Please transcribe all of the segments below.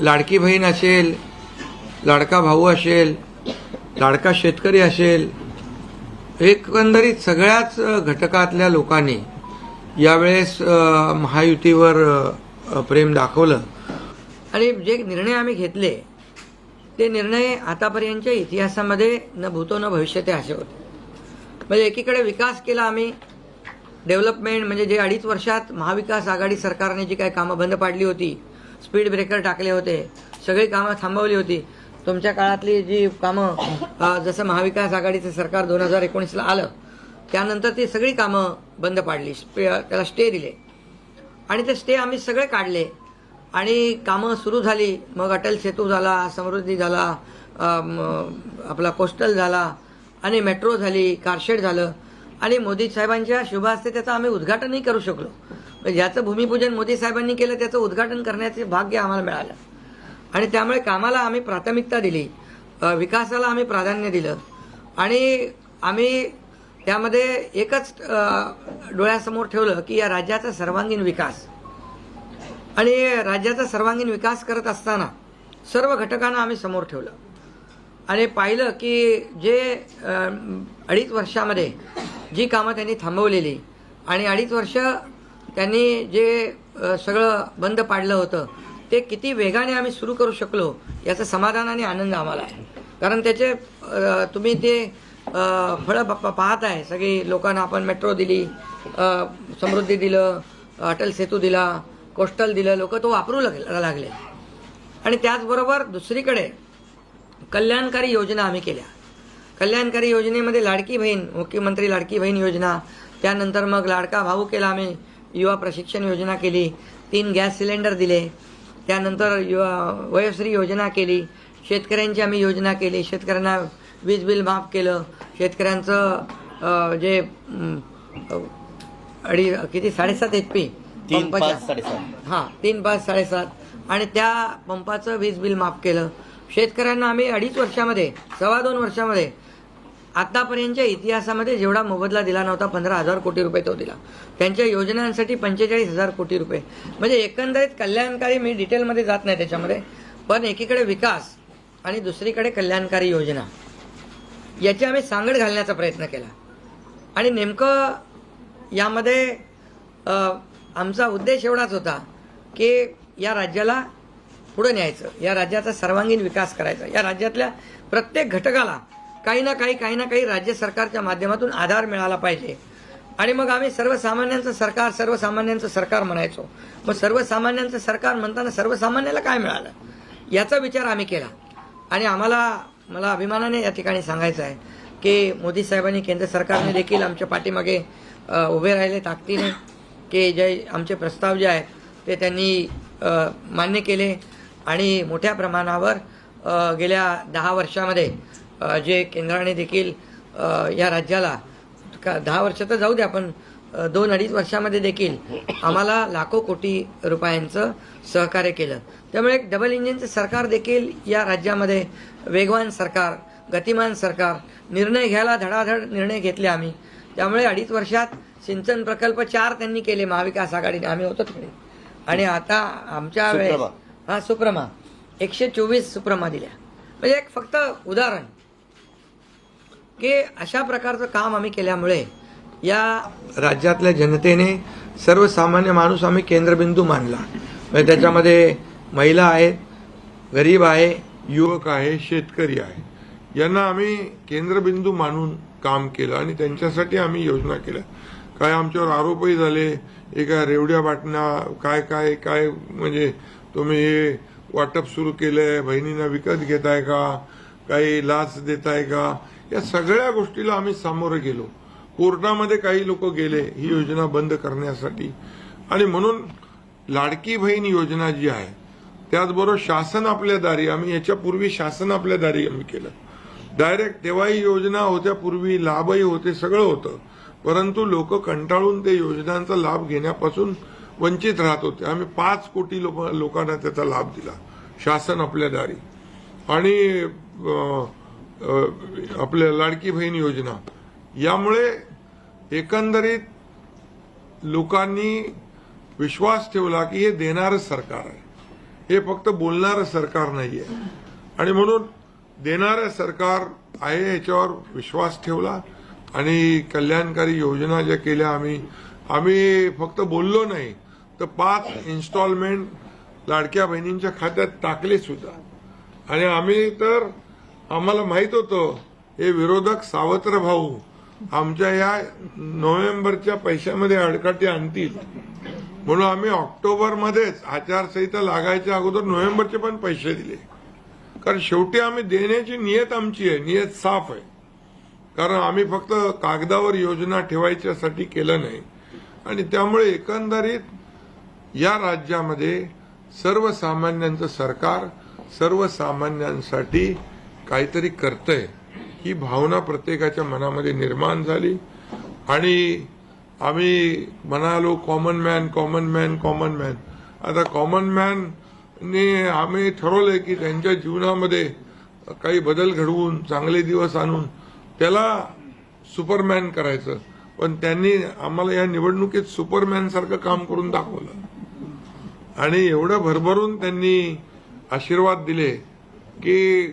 लाडकी बहीण असेल लाडका भाऊ असेल लाडका शेतकरी असेल एकंदरीत सगळ्याच घटकातल्या लोकांनी यावेळेस महायुतीवर प्रेम दाखवलं. आणि जे निर्णय आम्ही घेतले ते निर्णय आतापर्यंतच्या इतिहासामध्ये न भूतो न भविष्य ते असे होते. म्हणजे एकीकडे विकास केला आम्ही डेव्हलपमेंट म्हणजे जे अडीच वर्षात महाविकास आघाडी सरकारने जी काही कामं बंद पाडली होती स्पीड ब्रेकर टाकले होते. सगळी कामं थांबवली होती. तुमच्या काळातली जी कामं जसं महाविकास आघाडीचं सरकार दोन हजार एकोणीसला आलं त्यानंतर ती सगळी कामं बंद पाडली. स्पे- त्याला स्टे दिले. आणि ते स्टे आम्ही सगळे काढले. आणि कामं सुरू झाली. मग अटल सेतू झाला समृद्धी झाला आपला कोस्टल झाला आणि मेट्रो झाली कारशेड झालं. आणि मोदी साहेबांच्या शुभ हस्ते त्याचं आम्ही उद्घाटनही करू शकलो. म्हणजे ज्याचं भूमिपूजन मोदी साहेबांनी केलं त्याचं उद्घाटन करण्याचे भाग्य आम्हाला मिळालं. आणि त्यामुळे कामाला आम्ही प्राथमिकता दिली विकासाला आम्ही प्राधान्य दिलं. आणि आम्ही त्यामध्ये एकच डोळ्यासमोर ठेवलं की या राज्याचा सर्वांगीण विकास. आणि राज्याचा सर्वांगीण विकास करत असताना सर्व घटकांना आम्ही समोर ठेवलं. आणि पाहिलं की जे अडीच वर्षामध्ये जी कामं त्यांनी थांबवलेली. आणि अडीच वर्ष त्यांनी जे सगळं बंद पाडलं होतं ते किती वेगाने आम्ही सुरू करू शकलो याचं समाधान आणि आनंद आम्हाला आहे. कारण त्याचे तुम्ही ते फळं पाहत आहे सगळी लोकांना आपण मेट्रो दिली समृद्धी दिलं अटल सेतू दिला कोस्टल दिलं लोक तो वापरू लाग- लागले. आणि त्याचबरोबर दुसरीकडे कल्याणकारी योजना आम्ही केल्या. कल्याणकारी योजनेमध्ये लाडकी बहीण मुख्यमंत्री लाडकी बहीण योजना. त्यानंतर मग लाडका भाऊ केला आम्ही युवा प्रशिक्षण योजना केली. तीन गॅस सिलेंडर दिले. त्यानंतर युवा वयोश्री योजना केली. शेतकऱ्यांची आम्ही योजना केली. शेतकऱ्यांना वीज बिल माफ केलं. शेतकऱ्यांचं जे अडी किती साडेसात एच पी? तीन पाच साडेसात. हां तीन पाच साडेसात. आणि त्या पंपाचं वीज बिल माफ केलं. शेतकऱ्यांना आम्ही अडीच वर्षामध्ये सव्वा दोन वर्षामध्ये आतापर्यंतच्या इतिहासामध्ये जेवढा मोबदला दिला नव्हता पंधरा हजार कोटी रुपये तो दिला. त्यांच्या योजनांसाठी पंचेचाळीस हजार कोटी रुपये. म्हणजे एकंदरीत कल्याणकारी मी डिटेलमध्ये जात नाही त्याच्यामध्ये पण एकीकडे विकास आणि दुसरीकडे कल्याणकारी योजना. याची आम्ही सांगड घालण्याचा प्रयत्न केला. आणि नेमकं यामध्ये आमचा उद्देश एवढाच होता की या राज्याला पुढे न्यायचं या राज्याचा सर्वांगीण विकास करायचा. या राज्यातल्या प्रत्येक घटकाला काही ना काही काही ना काही राज्य सरकारच्या माध्यमातून आधार मिळाला पाहिजे. आणि मग आम्ही सर्वसामान्यांचं सरकार सर्वसामान्यांचं सरकार म्हणायचो. मग सर्वसामान्यांचं सरकार म्हणताना सर्वसामान्याला काय मिळालं? याचा विचार आम्ही केला. आणि आम्हाला मला अभिमानाने या ठिकाणी सांगायचं आहे की मोदी साहेबांनी केंद्र सरकारने देखील आमच्या पाठीमागे उभे राहिले ताकदीने की जे आमचे प्रस्ताव जे आहेत ते त्यांनी मान्य केले. आणि मोठ्या प्रमाणावर गेल्या दहा वर्षामध्ये जे केंद्राने देखील या राज्याला का दहा वर्ष तर जाऊ द्या पण दोन अडीच वर्षामध्ये देखील आम्हाला लाखो कोटी रुपयांचं सहकार्य केलं. त्यामुळे एक डबल इंजिनचं सरकार देखील या राज्यामध्ये वेगवान सरकार गतिमान सरकार निर्णय घ्यायला धडाधड निर्णय घेतले आम्ही. त्यामुळे अडीच वर्षात सिंचन प्रकल्प चार त्यांनी केले महाविकास आघाडीने. आम्ही होतो तिकडे. आणि आता आमच्या वेळेस. हा सुप्रमा. एकशे चोवीस सुप्रमा दिल्या. म्हणजे एक फक्त उदाहरण. की अशा प्रकारचं काम आम्ही केल्यामुळे या राज्यातल्या जनतेने सर्वसामान्य माणूस आम्ही केंद्रबिंदू मानला. म्हणजे त्याच्यामध्ये महिला आहेत गरीब आहे युवक आहे शेतकरी आहे. यांना आम्ही केंद्रबिंदू मानून काम केलं आणि त्यांच्यासाठी आम्ही योजना केल्या. काय आमच्यावर आरोपही झाले एका रेवड्या बाटण्या काय काय काय म्हणजे तुम्ही हे वाटप सुरू केलंय बहिणींना विकत घेताय का काही लाच देताय का या सगळ्या गोष्टीला आम्ही सामोरं गेलो. कोर्टामध्ये काही लोक गेले ही योजना बंद करण्यासाठी. आणि म्हणून लाडकी बहीण योजना जी आहे त्याचबरोबर शासन आपल्या दारी आम्ही याच्यापूर्वी शासन आपल्या दारी आम्ही केलं. डायरेक्ट तेव्हाही योजना होत्या पूर्वी लाभही होते सगळं होतं. परंतु लोक कंटाळून ते योजनांचा लाभ घेण्यापासून वंचित राहत होते. आम्ही पाच कोटी लोकांना त्याचा लाभ दिला शासन आपल्या दारी. आणि आपल्या लाडकी बहीण योजना. यामुळे एकंदरीत लोकांनी विश्वास ठेवला की हे देणारं सरकार आहे. हे फक्त बोलणारं सरकार नाही आहे आणि म्हणून देणारं सरकार आहे याच्यावर विश्वास ठेवला आणि कल्याणकारी योजना ज्या केल्या आम्ही आम्ही फक्त बोललो नाही तर पाच इन्स्टॉलमेंट लाडक्या बहिणींच्या खात्यात टाकले सुद्धा. आणि आम्ही तर आम्हाला माहीत होतं हे विरोधक सावत्र भाऊ आमच्या या नोव्हेंबरच्या पैशामध्ये अडकाटी आणतील. म्हणून आम्ही ऑक्टोबरमध्येच आचारसंहिता लागायच्या अगोदर नोव्हेंबरचे पण पैसे दिले. कारण शेवटी आम्ही देण्याची नियत आमची आहे नियत साफ आहे. कारण आम्ही फक्त कागदावर योजना ठेवायच्यासाठी केलं नाही. आणि त्यामुळे एकंदरीत या राज्यामध्ये सर्वसामान्यांचं सरकार सर्वसामान्यांसाठी काहीतरी करतंय ही भावना प्रत्येकाच्या मनामध्ये निर्माण झाली. आणि आम्ही म्हणालो common man common man common man आता कॉमन मॅनने आम्ही ठरवलंय की त्यांच्या जीवनामध्ये काही बदल घडवून चांगले दिवस आणून त्याला सुपरमॅन करायचं. पण त्यांनी आम्हाला या निवडणुकीत सुपरमॅन सारखं काम करून दाखवलं. आणि एवढं भरभरून त्यांनी आशीर्वाद दिले की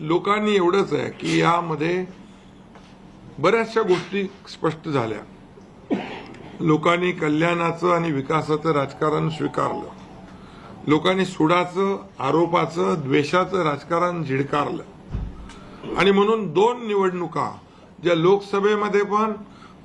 लोकांनी एवढंच आहे की यामध्ये बऱ्याचशा गोष्टी स्पष्ट झाल्या. लोकांनी कल्याणाचं आणि विकासाचं राजकारण स्वीकारलं. लोकांनी सुडाचं आरोपाचं द्वेषाचं राजकारण झिडकारलं. आणि म्हणून दोन निवडणुका ज्या लोकसभेमध्ये पण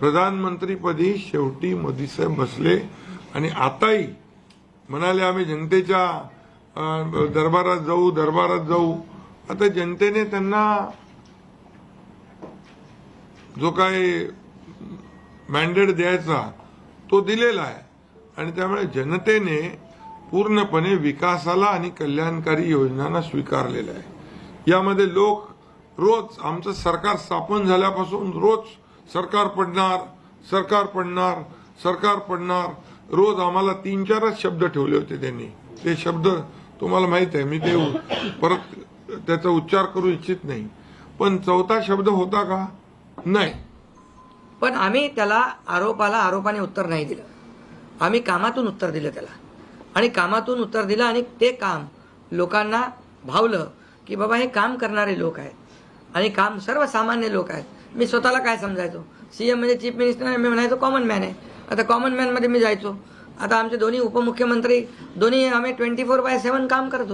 प्रधानमंत्रीपदी शेवटी मोदी साहेब बसले आणि आताही म्हणाले आम्ही जनतेच्या दरबारात जाऊ दरबारात जाऊ. आता जनतेने त्यांना जो काही मॅन्डेट द्यायचा तो दिलेला आहे. आणि त्यामुळे जनतेने पूर्णपणे विकासाला आणि कल्याणकारी योजनांना स्वीकारलेलं आहे. यामध्ये लोक रोज आमचं सरकार स्थापन झाल्यापासून रोज सरकार पडणार सरकार पडणार सरकार पडणार. रोज आम्हाला तीन चारच शब्द ठेवले होते त्यांनी. ते शब्द तुम्हाला माहीत आहे मी ते परत त्याचा उच्चार करू इच्छित नाही. पण चौथा शब्द होता का? नाही. पण आम्ही त्याला आरोपाला आरोपाने उत्तर नाही दिलं. आम्ही कामातून उत्तर दिलं त्याला. आणि कामातून उत्तर दिलं आणि ते काम लोकांना भावलं की बाबा हे काम करणारे लोक आहेत. आणि काम सर्वसामान्य लोक आहेत. मी स्वतःला काय समजायचो? सीएम म्हणजे चीफ मिनिस्टर मी म्हणायचो कॉमन मॅन आहे. आता कॉमन मॅनमध्ये मी जायचो. आता आमचे दोन्ही उपमुख्यमंत्री दोन्ही आम्ही ट्वेंटी फोर बाय सेव्हन काम करतो.